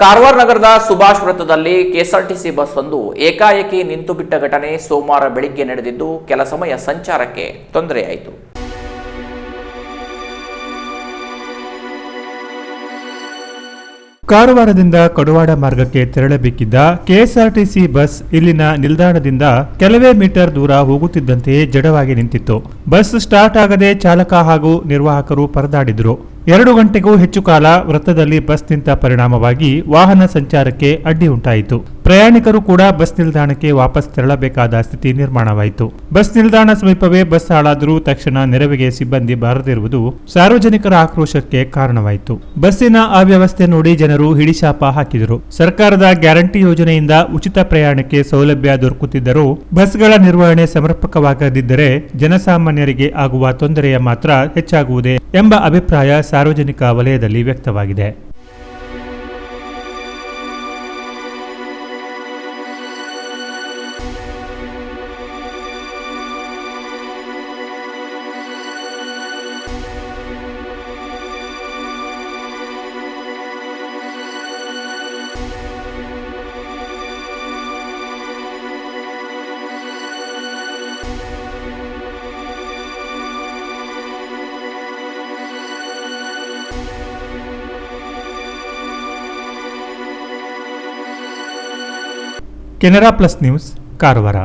ಕಾರವಾರ ನಗರದ ಸುಭಾಷ್ ವೃತ್ತದಲ್ಲಿ KSRTC bus ಒಂದು ಏಕಾಏಕಿ ನಿಂತು ಬಿಟ್ಟ ಘಟನೆ ಸೋಮವಾರ ಬೆಳಿಗ್ಗೆ ನಡೆದಿದ್ದು ಕೆಲ ಸಮಯ ಸಂಚಾರಕ್ಕೆ ತೊಂದರೆಯಾಯಿತು ಕಾರವಾರದಿಂದ ಕಡುವಾಡ ಮಾರ್ಗಕ್ಕೆ ತೆರಳಬೇಕಿದ್ದ ಕೆಎಸ್ಆರ್ಟಿಸಿ ಬಸ್ ಇಲ್ಲಿನ ನಿಲ್ದಾಣದಿಂದ ಕೆಲವೇ ಮೀಟರ್ ದೂರ ಹೋಗುತ್ತಿದ್ದಂತೆಯೇ ಜಡವಾಗಿ ನಿಂತಿತ್ತು. ಬಸ್ ಸ್ಟಾರ್ಟ್ ಆಗದೆ ಚಾಲಕ ಹಾಗೂ ನಿರ್ವಾಹಕರು ಪರದಾಡಿದರು. ಎರಡು ಗಂಟೆಗೂ ಹೆಚ್ಚು ಕಾಲ ವೃತ್ತದಲ್ಲಿ ಬಸ್ ನಿಂತ ಪರಿಣಾಮವಾಗಿ ವಾಹನ ಸಂಚಾರಕ್ಕೆ ಅಡ್ಡಿ ಉಂಟಾಯಿತು. ಪ್ರಯಾಣಿಕರು ಕೂಡ ಬಸ್ ನಿಲ್ದಾಣಕ್ಕೆ ವಾಪಸ್ ತೆರಳಬೇಕಾದ ಸ್ಥಿತಿ ನಿರ್ಮಾಣವಾಯಿತು. ಬಸ್ ನಿಲ್ದಾಣ ಸಮೀಪವೇ ಬಸ್ ಹಾಳಾದರೂ ತಕ್ಷಣ ನೆರವಿಗೆ ಸಿಬ್ಬಂದಿ ಬಾರದಿರುವುದು ಸಾರ್ವಜನಿಕರ ಆಕ್ರೋಶಕ್ಕೆ ಕಾರಣವಾಯಿತು. ಬಸ್ಸಿನ ಅವ್ಯವಸ್ಥೆ ನೋಡಿ ಜನರು ಹಿಡಿಶಾಪ ಹಾಕಿದರು. ಸರ್ಕಾರದ ಗ್ಯಾರಂಟಿ ಯೋಜನೆಯಿಂದ ಉಚಿತ ಪ್ರಯಾಣಕ್ಕೆ ಸೌಲಭ್ಯ ದೊರಕುತ್ತಿದ್ದರೂ ಬಸ್ಗಳ ನಿರ್ವಹಣೆ ಸಮರ್ಪಕವಾಗದಿದ್ದರೆ ಜನಸಾಮಾನ್ಯರಿಗೆ ಆಗುವ ತೊಂದರೆಯ ಮಾತ್ರ ಹೆಚ್ಚಾಗುವುದೇ ಎಂಬ ಅಭಿಪ್ರಾಯ ಸಾರ್ವಜನಿಕ ವಲಯದಲ್ಲಿ ವ್ಯಕ್ತವಾಗಿದೆ. Canara plus news कारवरा